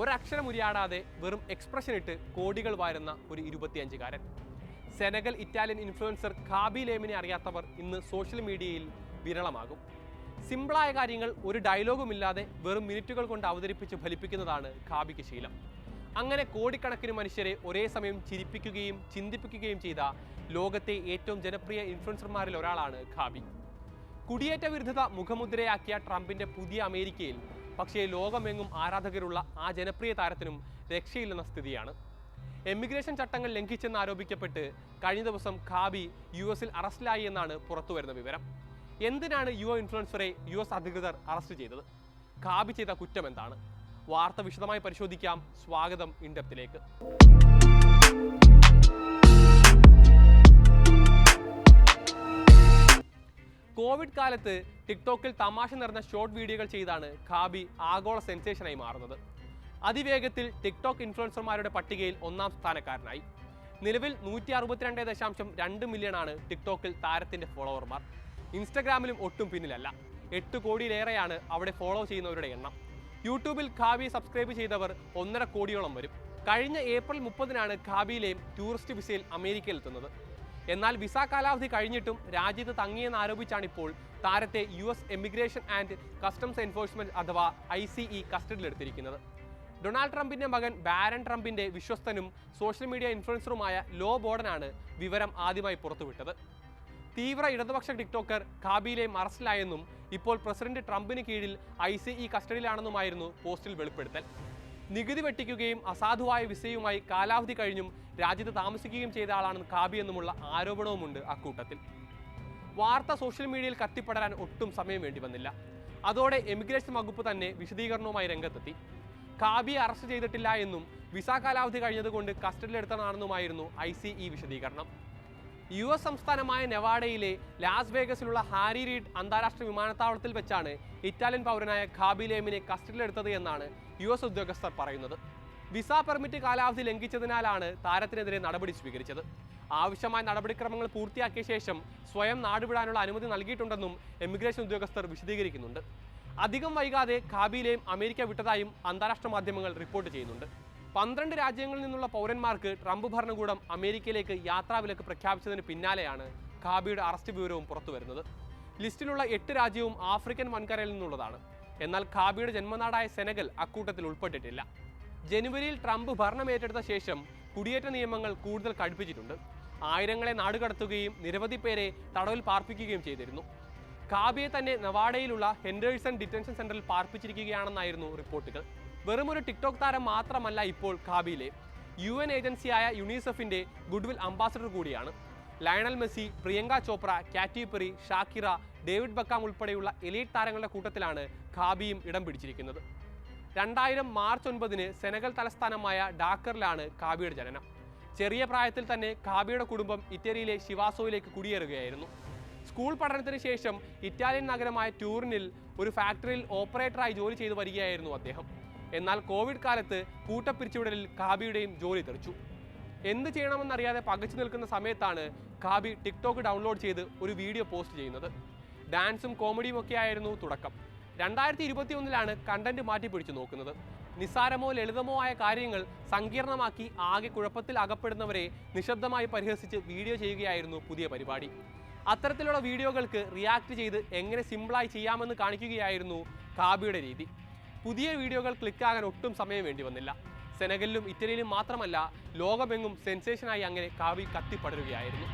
ഒരക്ഷരം ഉരിയാടാതെ വെറും എക്സ്പ്രഷൻ ഇട്ട് കോടികൾ വാരുന്ന ഒരു ഇരുപത്തിയഞ്ചുകാരൻ. സെനഗൽ ഇറ്റാലിയൻ ഇൻഫ്ലുവൻസർ ഖാബി ലേമിനെ അറിയാത്തവർ ഇന്ന് സോഷ്യൽ മീഡിയയിൽ വിരളമാകും. സിമ്പിളായ കാര്യങ്ങൾ ഒരു ഡയലോഗുമില്ലാതെ വെറും മിനിറ്റുകൾ കൊണ്ട് അവതരിപ്പിച്ച് ഫലിപ്പിക്കുന്നതാണ് ഖാബിക്ക് ശീലം. അങ്ങനെ കോടിക്കണക്കിന് മനുഷ്യരെ ഒരേ സമയം ചിരിപ്പിക്കുകയും ചിന്തിപ്പിക്കുകയും ചെയ്ത ലോകത്തെ ഏറ്റവും ജനപ്രിയ ഇൻഫ്ലുവൻസർമാരിൽ ഒരാളാണ് ഖാബി. കുടിയേറ്റ വിരുദ്ധത മുഖമുദ്രയാക്കിയ ട്രംപിന്റെ പുതിയ അമേരിക്കയിൽ പക്ഷേ ലോകമെങ്ങും ആരാധകരുള്ള ആ ജനപ്രിയ താരത്തിനും രക്ഷയില്ലെന്ന സ്ഥിതിയാണ്. എമിഗ്രേഷൻ ചട്ടങ്ങൾ ലംഘിച്ചെന്ന് ആരോപിക്കപ്പെട്ട് കഴിഞ്ഞ ദിവസം ഖാബി യു എസിൽ അറസ്റ്റിലായി എന്നാണ് പുറത്തുവരുന്ന വിവരം. എന്തിനാണ് യു ഇൻഫ്ലുവൻസറെ യു എസ് അധികൃതർ അറസ്റ്റ് ചെയ്തത്? ഖാബി ചെയ്ത കുറ്റം എന്താണ്? വാർത്ത വിശദമായി പരിശോധിക്കാം. സ്വാഗതം ഇൻഡെപ്തിലേക്ക്. കോവിഡ് കാലത്ത് ടിക്ടോക്കിൽ തമാശ നിറഞ്ഞ ഷോർട്ട് വീഡിയോകൾ ചെയ്താണ് ഖാബി ആഗോള സെൻസേഷനായി മാറുന്നത്. അതിവേഗത്തിൽ ടിക്ടോക്ക് ഇൻഫ്ലുവൻസർമാരുടെ പട്ടികയിൽ ഒന്നാം സ്ഥാനക്കാരനായി. നിലവിൽ നൂറ്റി അറുപത്തിരണ്ട് ദശാംശം രണ്ട് മില്യണാണ് ടിക്ടോക്കിൽ താരത്തിന്റെ ഫോളോവർമാർ. ഇൻസ്റ്റഗ്രാമിലും ഒട്ടും പിന്നിലല്ല. എട്ട് കോടിയിലേറെയാണ് അവിടെ ഫോളോ ചെയ്യുന്നവരുടെ എണ്ണം. യൂട്യൂബിൽ ഖാബി സബ്സ്ക്രൈബ് ചെയ്തവർ ഒന്നര കോടിയോളം വരും. കഴിഞ്ഞ ഏപ്രിൽ മുപ്പതിനാണ് ഖാബിയിലെയും ടൂറിസ്റ്റ് വിസയിൽ അമേരിക്കയിൽ എത്തുന്നത് എന്നാൽ വിസ കാലാവധി കഴിഞ്ഞിട്ടും രാജ്യത്ത് തങ്ങിയെന്ന് ആരോപിച്ചാണ് ഇപ്പോൾ താരത്തെ U S immigration and customs enforcement അഥവാ ഐ സി ഇ കസ്റ്റഡിയിലെടുത്തിരിക്കുന്നത്. ഡൊണാൾഡ് ട്രംപിന്റെ മകൻ ബാരൻ ട്രംപിന്റെ വിശ്വസ്തനും സോഷ്യൽ മീഡിയ ഇൻഫ്ലുവൻസറുമായ ലോ ബോർഡനാണ് വിവരം ആദ്യമായി പുറത്തുവിട്ടത്. തീവ്ര ഇടതുപക്ഷ ടിക്ടോക്കർ ഖാബിയിലെയും അറസ്റ്റിലായെന്നും ഇപ്പോൾ പ്രസിഡന്റ് ട്രംപിന് കീഴിൽ ഐ സി ഇ കസ്റ്റഡിയിലാണെന്നുമായിരുന്നു പോസ്റ്റിൽ വെളിപ്പെടുത്തൽ. നികുതി വെട്ടിക്കുകയും അസാധുവായ വിസയുമായി കാലാവധി കഴിഞ്ഞും രാജ്യത്ത് താമസിക്കുകയും ചെയ്ത ആളാണ് കാബി എന്നുമുള്ള ആരോപണവുമുണ്ട് അക്കൂട്ടത്തിൽ. വാർത്ത സോഷ്യൽ മീഡിയയിൽ കത്തിപ്പടരാൻ ഒട്ടും സമയം വേണ്ടി വന്നില്ല. അതോടെ എമിഗ്രേഷൻ വകുപ്പ് തന്നെ വിശദീകരണവുമായി രംഗത്തെത്തി. കാബി അറസ്റ്റ് ചെയ്തിട്ടില്ല എന്നും വിസ കാലാവധി കഴിഞ്ഞതുകൊണ്ട് കസ്റ്റഡിയിലെടുത്തതാണെന്നുമായിരുന്നു ഐ സി ഇ വിശദീകരണം. യു എസ് സംസ്ഥാനമായ നെവാഡയിലെ ലാസ് വേഗസിലുള്ള ഹാരി റീഡ് അന്താരാഷ്ട്ര വിമാനത്താവളത്തിൽ വെച്ചാണ് ഇറ്റാലിയൻ പൗരനായ ഖാബി ലേമിനെ കസ്റ്റഡിയിലെടുത്തത് എന്നാണ് യു എസ് ഉദ്യോഗസ്ഥർ പറയുന്നത്. വിസ പെർമിറ്റ് കാലാവധി ലംഘിച്ചതിനാലാണ് താരത്തിനെതിരെ നടപടി സ്വീകരിച്ചത്. ആവശ്യമായ നടപടിക്രമങ്ങൾ പൂർത്തിയാക്കിയ ശേഷം സ്വയം നാടുവിടാനുള്ള അനുമതി നൽകിയിട്ടുണ്ടെന്നും എമിഗ്രേഷൻ ഉദ്യോഗസ്ഥർ വിശദീകരിക്കുന്നുണ്ട്. അധികം വൈകാതെ ഖാബിയിലെയും അമേരിക്ക വിട്ടതായും അന്താരാഷ്ട്ര മാധ്യമങ്ങൾ റിപ്പോർട്ട് ചെയ്യുന്നുണ്ട്. പന്ത്രണ്ട് രാജ്യങ്ങളിൽ നിന്നുള്ള പൗരന്മാർക്ക് ട്രംപ് ഭരണകൂടം അമേരിക്കയിലേക്ക് യാത്രാവിലക്ക് പ്രഖ്യാപിച്ചതിന് പിന്നാലെയാണ് ഖാബിയുടെ അറസ്റ്റ് വിവരവും പുറത്തു വരുന്നത്. ലിസ്റ്റിലുള്ള എട്ട് രാജ്യവും ആഫ്രിക്കൻ വൻകരയിൽ നിന്നുള്ളതാണ്. എന്നാൽ ഖാബിയുടെ ജന്മനാടായ സെനഗൽ അക്കൂട്ടത്തിൽ ഉൾപ്പെട്ടിട്ടില്ല. ജനുവരിയിൽ ട്രംപ് ഭരണമേറ്റെടുത്ത ശേഷം കുടിയേറ്റ നിയമങ്ങൾ കൂടുതൽ കടുപ്പിച്ചിട്ടുണ്ട്. ആയിരങ്ങളെ നാടുകടത്തുകയും നിരവധി പേരെ തടവിൽ പാർപ്പിക്കുകയും ചെയ്തിരുന്നു. കാബിയെ തന്നെ നവാഡയിലുള്ള ഹെൻഡേഴ്സൺ ഡിറ്റൻഷൻ സെന്ററിൽ പാർപ്പിച്ചിരിക്കുകയാണെന്നായിരുന്നു റിപ്പോർട്ടുകൾ. വെറുമൊരു ടിക്ടോക്ക് താരം മാത്രമല്ല ഇപ്പോൾ കാബിയിലെ യു എൻ ഏജൻസിയായ യുണിസെഫിന്റെ ഗുഡ്വിൽ അംബാസഡർ കൂടിയാണ്. Lionel Messi Priyanka Chopra Katy Perry Shakira David Beckham ഉൾപ്പെടെയുള്ള എലീറ്റ് താരങ്ങളുടെ കൂട്ടത്തിലാണ് ഖാബിയും ഇടം പിടിച്ചിരിക്കുന്നത്. രണ്ടായിരം മാർച്ച് ഒൻപതിന് സെനഗൽ തലസ്ഥാനമായ ഡാക്കറിലാണ് ഖാബിയുടെ ജനനം. ചെറിയ പ്രായത്തിൽ തന്നെ ഖാബിയുടെ കുടുംബം ഇറ്റലിയിലെ ശിവാസോയിലേക്ക് കുടിയേറുകയായിരുന്നു. സ്കൂൾ പഠനത്തിന് ശേഷം ഇറ്റാലിയൻ നഗരമായ ടൂറിനിൽ ഒരു ഫാക്ടറിയിൽ ഓപ്പറേറ്ററായി ജോലി ചെയ്തു വരികയായിരുന്നു അദ്ദേഹം. എന്നാൽ കോവിഡ് കാലത്ത് കൂട്ടപ്പിരിച്ചുവിടലിൽ കാബിയുടെയും ജോലി തെറിച്ചു. എന്ത് ചെയ്യണമെന്നറിയാതെ പകച്ചു നിൽക്കുന്ന സമയത്താണ് കാബി ടിക്ടോക്ക് ഡൗൺലോഡ് ചെയ്ത് ഒരു വീഡിയോ പോസ്റ്റ് ചെയ്യുന്നത്. ഡാൻസും കോമഡിയും ഒക്കെ ആയിരുന്നു തുടക്കം. രണ്ടായിരത്തി ഇരുപത്തി ഒന്നിലാണ് കണ്ടന്റ് മാറ്റി പിടിച്ചു നോക്കുന്നത്. നിസ്സാരമോ ലളിതമോ ആയ കാര്യങ്ങൾ സങ്കീർണമാക്കി ആകെ കുഴപ്പത്തിൽ അകപ്പെടുന്നവരെ നിശബ്ദമായി പരിഹസിച്ച് വീഡിയോ ചെയ്യുകയായിരുന്നു പുതിയ പരിപാടി. അത്തരത്തിലുള്ള വീഡിയോകൾക്ക് റിയാക്ട് ചെയ്ത് എങ്ങനെ സിമ്പിളായി ചെയ്യാമെന്ന് കാണിക്കുകയായിരുന്നു കാബിയുടെ രീതി. പുതിയ വീഡിയോകൾ ക്ലിക്കാകാൻ ഒട്ടും സമയം വേണ്ടി വന്നില്ല. സെനഗലിലും ഇറ്റലിയിലും മാത്രമല്ല ലോകമെങ്ങും സെൻസേഷനായി അങ്ങനെ കാവി കത്തിപ്പടരുകയായിരുന്നു.